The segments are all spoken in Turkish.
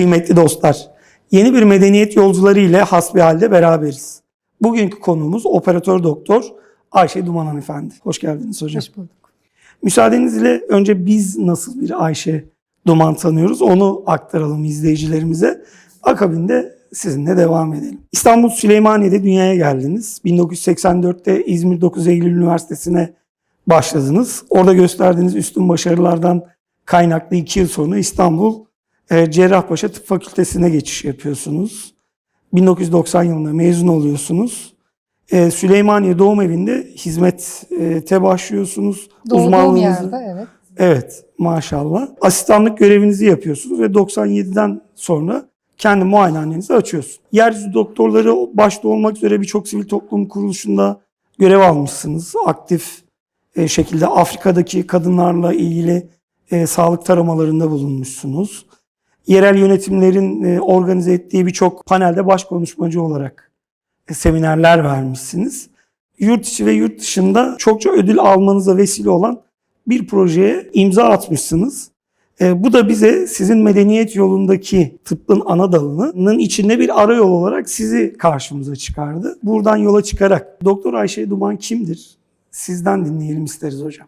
kıymetli dostlar. Yeni bir medeniyet yolcuları ile hasbihalde beraberiz. Bugünkü konuğumuz operatör doktor Ayşe Duman hanımefendi. Hoş geldiniz hocam. Hoş bulduk. Müsaadenizle önce biz nasıl bir Ayşe Duman tanıyoruz onu aktaralım izleyicilerimize. Akabinde sizinle devam edelim. İstanbul Süleymaniye'de dünyaya geldiniz. 1984'te İzmir 9 Eylül Üniversitesi'ne başladınız. Orada gösterdiğiniz üstün başarılardan kaynaklı iki yıl sonra İstanbul Cerrahpaşa Tıp Fakültesi'ne geçiş yapıyorsunuz. 1990 yılında mezun oluyorsunuz. E, Süleymaniye Doğum Evi'nde hizmete başlıyorsunuz. Doğduğum Uzmanlığınızı- yerde evet. Evet maşallah. Asistanlık görevinizi yapıyorsunuz ve 97'den sonra kendi muayenehanenizi açıyorsunuz. Yeryüzü doktorları başta olmak üzere birçok sivil toplum kuruluşunda görev almışsınız. Aktif e, şekilde Afrika'daki kadınlarla ilgili e, sağlık taramalarında bulunmuşsunuz. Yerel yönetimlerin e, organize ettiği birçok panelde baş konuşmacı olarak e, seminerler vermişsiniz. Yurt içi ve yurt dışında çokça ödül almanıza vesile olan bir projeye imza atmışsınız. E, bu da bize sizin medeniyet yolundaki tıbbın ana dalının içinde bir ara yol olarak sizi karşımıza çıkardı. Buradan yola çıkarak Doktor Ayşe Duman kimdir? Sizden dinleyelim isteriz hocam.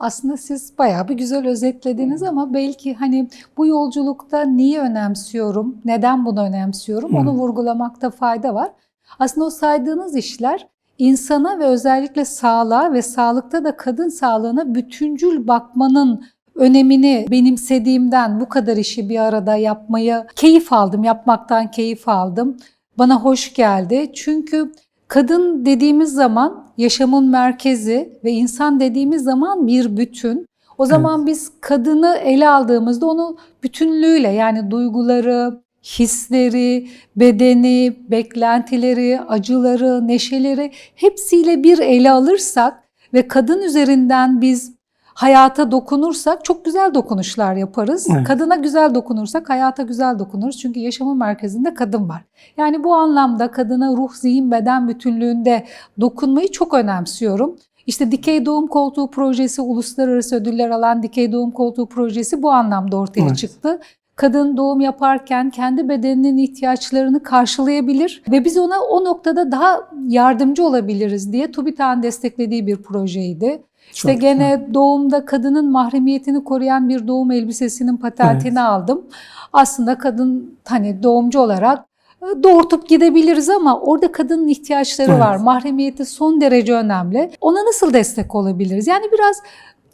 Aslında siz bayağı bir güzel özetlediniz ama belki hani bu yolculukta neyi önemsiyorum, neden bunu önemsiyorum onu vurgulamakta fayda var. Aslında o saydığınız işler insana ve özellikle sağlığa ve sağlıkta da kadın sağlığına bütüncül bakmanın önemini benimsediğimden bu kadar işi bir arada yapmayı keyif aldım, yapmaktan keyif aldım. Bana hoş geldi. Çünkü kadın dediğimiz zaman yaşamın merkezi ve insan dediğimiz zaman bir bütün. O zaman biz kadını ele aldığımızda onu bütünlüğüyle yani duyguları, hisleri, bedeni, beklentileri, acıları, neşeleri hepsiyle bir ele alırsak ve kadın üzerinden biz hayata dokunursak çok güzel dokunuşlar yaparız. Evet. Kadına güzel dokunursak hayata güzel dokunuruz. Çünkü yaşamın merkezinde kadın var. Yani bu anlamda kadına ruh, zihin, beden bütünlüğünde dokunmayı çok önemsiyorum. İşte Dikey Doğum Koltuğu Projesi, uluslararası ödüller alan Dikey Doğum Koltuğu Projesi bu anlamda ortaya Evet. çıktı. Kadın doğum yaparken kendi bedeninin ihtiyaçlarını karşılayabilir ve biz ona o noktada daha yardımcı olabiliriz diye TÜBİTAK'ın desteklediği bir projeydi. İşte Çok gene doğumda kadının mahremiyetini koruyan bir doğum elbisesinin patentini Evet. aldım. Aslında kadın hani doğumcu olarak e, doğurtup gidebiliriz ama orada kadının ihtiyaçları Evet. var. Mahremiyeti son derece önemli. Ona nasıl destek olabiliriz? Yani biraz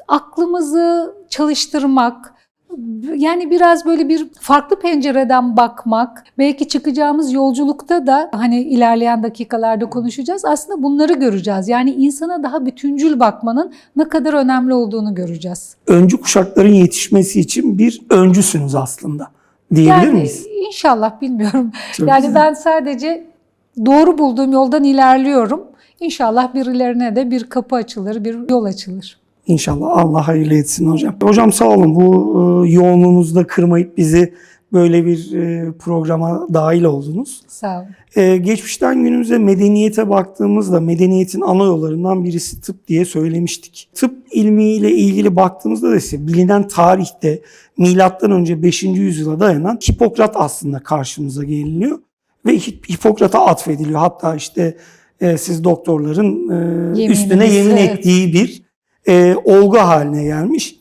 aklımızı çalıştırmak, yani biraz böyle bir farklı pencereden bakmak, belki çıkacağımız yolculukta da hani ilerleyen dakikalarda konuşacağız. Aslında bunları göreceğiz. Yani insana daha bütüncül bakmanın ne kadar önemli olduğunu göreceğiz. Öncü kuşakların yetişmesi için bir öncüsünüz aslında diyebilir Yani miyiz? inşallah bilmiyorum. Çok yani güzel. ben sadece doğru bulduğum yoldan ilerliyorum. İnşallah birilerine de bir kapı açılır, bir yol açılır. İnşallah Allah hayırlı etsin hocam. Hocam sağ olun bu e, yoğunluğunuzda kırmayıp bizi böyle bir e, programa dahil oldunuz. Sağ olun. E, geçmişten günümüze medeniyete baktığımızda medeniyetin ana yollarından birisi tıp diye söylemiştik. Tıp ilmiyle ilgili baktığımızda da ise bilinen tarihte milattan önce 5. yüzyıla dayanan Hipokrat aslında karşımıza geliniyor ve Hip- Hipokrat'a atfediliyor. Hatta işte e, siz doktorların e, üstüne yemin ettiği bir e, olgu haline gelmiş.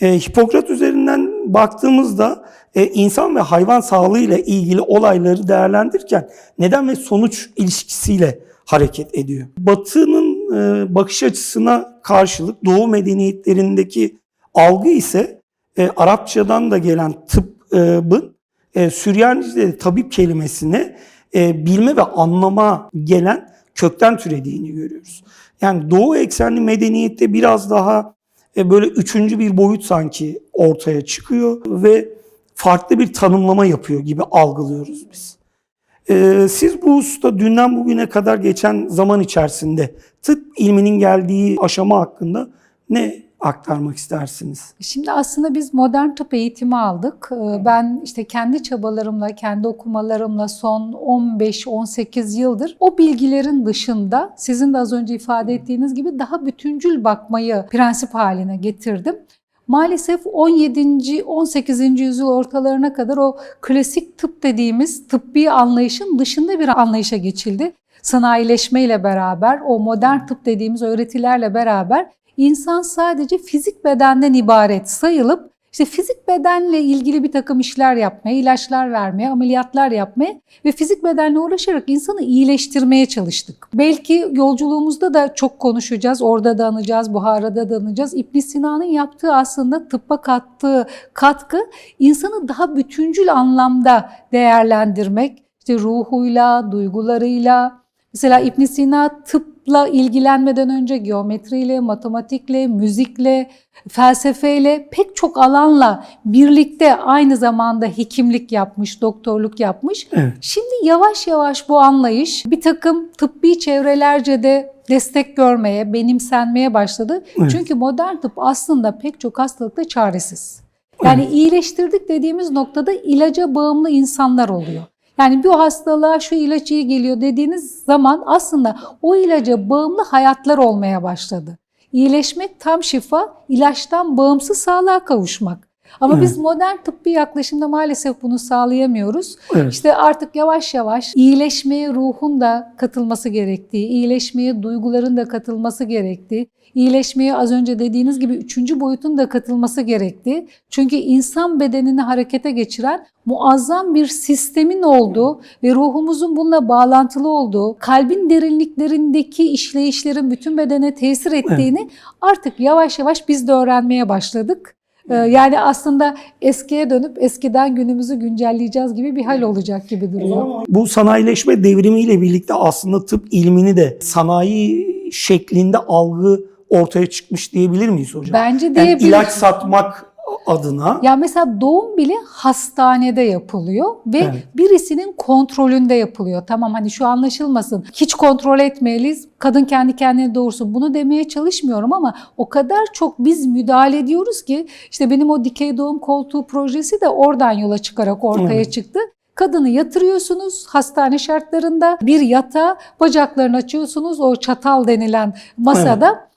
E, Hipokrat üzerinden baktığımızda e, insan ve hayvan sağlığıyla ilgili olayları değerlendirirken neden ve sonuç ilişkisiyle hareket ediyor. Batı'nın e, bakış açısına karşılık Doğu medeniyetlerindeki algı ise e, Arapçadan da gelen tıbbın e, Süryanice'de tabip kelimesine e, bilme ve anlama gelen kökten türediğini görüyoruz. Yani Doğu eksenli medeniyette biraz daha e, böyle üçüncü bir boyut sanki ortaya çıkıyor ve farklı bir tanımlama yapıyor gibi algılıyoruz biz. E, siz bu hususta dünden bugüne kadar geçen zaman içerisinde tıp ilminin geldiği aşama hakkında ne aktarmak istersiniz? Şimdi aslında biz modern tıp eğitimi aldık. Ee, Ben işte kendi çabalarımla, kendi okumalarımla son 15-18 yıldır o bilgilerin dışında sizin de az önce ifade ettiğiniz gibi daha bütüncül bakmayı prensip haline getirdim. maalesef 17. 18. yüzyıl ortalarına kadar o klasik tıp dediğimiz tıbbi anlayışın dışında bir anlayışa geçildi. Sanayileşmeyle beraber o modern tıp dediğimiz öğretilerle beraber insan sadece fizik bedenden ibaret sayılıp işte fizik bedenle ilgili bir takım işler yapmaya, ilaçlar vermeye, ameliyatlar yapmaya ve fizik bedenle uğraşarak insanı iyileştirmeye çalıştık. Belki yolculuğumuzda da çok konuşacağız, orada da anacağız, Buhara'da da anacağız. ibn Sina'nın yaptığı aslında tıbba kattığı katkı insanı daha bütüncül anlamda değerlendirmek, işte ruhuyla, duygularıyla. Mesela ibn Sina tıpla ilgilenmeden önce geometriyle, matematikle, müzikle, felsefeyle pek çok alanla birlikte aynı zamanda hekimlik yapmış, doktorluk yapmış. Evet. Şimdi yavaş yavaş bu anlayış bir takım tıbbi çevrelerce de destek görmeye, benimsenmeye başladı. Evet. Çünkü modern tıp aslında pek çok hastalıkta çaresiz. Yani iyileştirdik dediğimiz noktada ilaca bağımlı insanlar oluyor. Yani bu hastalığa şu ilaç iyi geliyor dediğiniz zaman aslında o ilaca bağımlı hayatlar olmaya başladı. İyileşmek tam şifa, ilaçtan bağımsız sağlığa kavuşmak. Ama Evet. biz modern tıbbi yaklaşımda maalesef bunu sağlayamıyoruz. Evet. İşte artık yavaş yavaş iyileşmeye ruhun da katılması gerektiği, iyileşmeye duyguların da katılması gerektiği, iyileşmeye az önce dediğiniz gibi üçüncü boyutun da katılması gerektiği. Çünkü insan bedenini harekete geçiren muazzam bir sistemin olduğu ve ruhumuzun bununla bağlantılı olduğu, kalbin derinliklerindeki işleyişlerin bütün bedene tesir ettiğini artık yavaş yavaş biz de öğrenmeye başladık. Ee, Yani aslında eskiye dönüp eskiden günümüzü güncelleyeceğiz gibi bir hal olacak gibi duruyor. Bu sanayileşme devrimiyle birlikte aslında tıp ilmini de sanayi şeklinde algı ortaya çıkmış diyebilir miyiz hocam? Bence yani diyebiliriz. ilaç satmak adına Ya mesela doğum bile hastanede yapılıyor ve Evet. birisinin kontrolünde yapılıyor. Tamam hani şu anlaşılmasın. Hiç kontrol etmeliyiz. Kadın kendi kendine doğursun. Bunu demeye çalışmıyorum ama o kadar çok biz müdahale ediyoruz ki işte benim o dikey doğum koltuğu projesi de oradan yola çıkarak ortaya Evet. çıktı. Kadını yatırıyorsunuz hastane şartlarında bir yatağa bacaklarını açıyorsunuz o çatal denilen masada.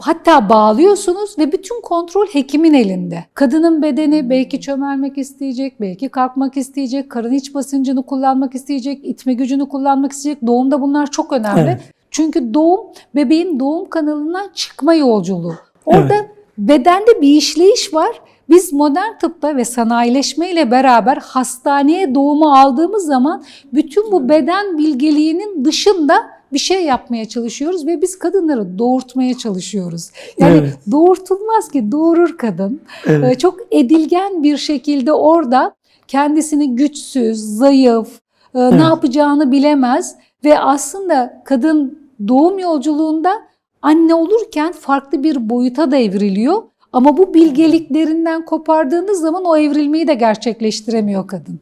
Hatta bağlıyorsunuz ve bütün kontrol hekimin elinde. Kadının bedeni belki çömelmek isteyecek, belki kalkmak isteyecek, karın iç basıncını kullanmak isteyecek, itme gücünü kullanmak isteyecek. Doğumda bunlar çok önemli. Evet. Çünkü doğum bebeğin doğum kanalından çıkma yolculuğu. Orada Evet. bedende bir işleyiş var. Biz modern tıpta ve sanayileşmeyle beraber hastaneye doğumu aldığımız zaman bütün bu beden bilgeliğinin dışında bir şey yapmaya çalışıyoruz ve biz kadınları doğurtmaya çalışıyoruz. Yani Evet. doğurtulmaz ki doğurur kadın. evet. Ee, Çok edilgen bir şekilde orada kendisini güçsüz, zayıf, e, ne Evet. yapacağını bilemez ve aslında kadın doğum yolculuğunda anne olurken farklı bir boyuta da evriliyor. Ama bu bilgeliklerinden kopardığınız zaman o evrilmeyi de gerçekleştiremiyor kadın.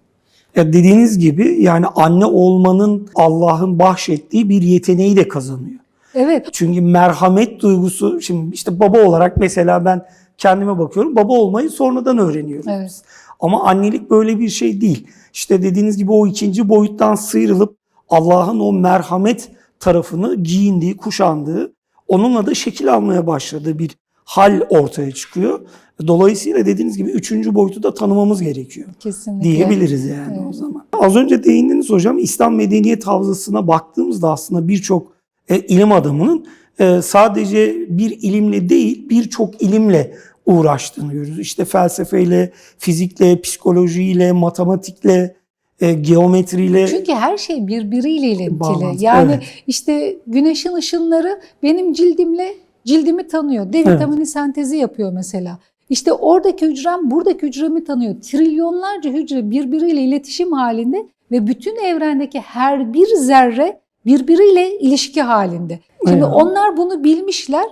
Ya dediğiniz gibi yani anne olmanın Allah'ın bahşettiği bir yeteneği de kazanıyor. Evet, Çünkü merhamet duygusu şimdi işte baba olarak mesela ben kendime bakıyorum. Baba olmayı sonradan öğreniyorum. evet. Ama annelik böyle bir şey değil. İşte dediğiniz gibi o ikinci boyuttan sıyrılıp Allah'ın o merhamet tarafını giyindiği, kuşandığı, onunla da şekil almaya başladığı bir hal ortaya çıkıyor. Dolayısıyla dediğiniz gibi üçüncü boyutu da tanımamız gerekiyor Kesinlikle. diyebiliriz yani o Evet. zaman. Az önce değindiniz hocam İslam medeniyet havzasına baktığımızda aslında birçok e, ilim adamının e, sadece bir ilimle değil birçok ilimle uğraştığını görüyoruz. İşte felsefeyle, fizikle, psikolojiyle, matematikle, e, geometriyle. Çünkü her şey birbiriyle ilintili. Bağlantı, Yani evet. işte güneşin ışınları benim cildimle cildimi tanıyor. D Evet. vitamini sentezi yapıyor mesela. İşte oradaki hücrem buradaki hücremi tanıyor. Trilyonlarca hücre birbiriyle iletişim halinde ve bütün evrendeki her bir zerre birbiriyle ilişki halinde. Şimdi Evet. onlar bunu bilmişler.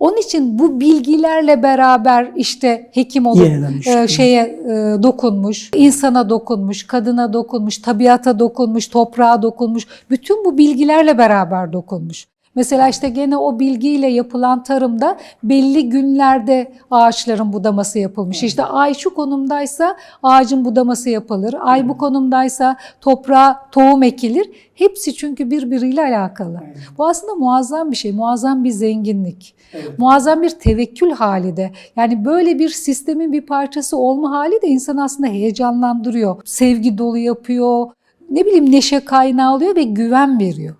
Onun için bu bilgilerle beraber işte hekim olup e, şeye e, dokunmuş, insana dokunmuş, kadına dokunmuş, tabiata dokunmuş, toprağa dokunmuş. Bütün bu bilgilerle beraber dokunmuş. Mesela işte gene o bilgiyle yapılan tarımda belli günlerde ağaçların budaması yapılmış. İşte ay şu konumdaysa ağacın budaması yapılır. Ay bu konumdaysa toprağa tohum ekilir. Hepsi çünkü birbiriyle alakalı. Bu aslında muazzam bir şey, muazzam bir zenginlik. Muazzam bir tevekkül hali de. Yani böyle bir sistemin bir parçası olma hali de insanı aslında heyecanlandırıyor. Sevgi dolu yapıyor. Ne bileyim neşe kaynağı oluyor ve güven veriyor.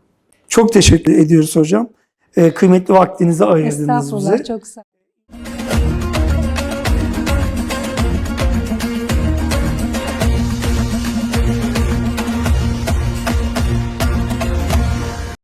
Çok teşekkür ediyoruz hocam. E, kıymetli vaktinizi ayırdınız Estağfurullah bize. çok sağ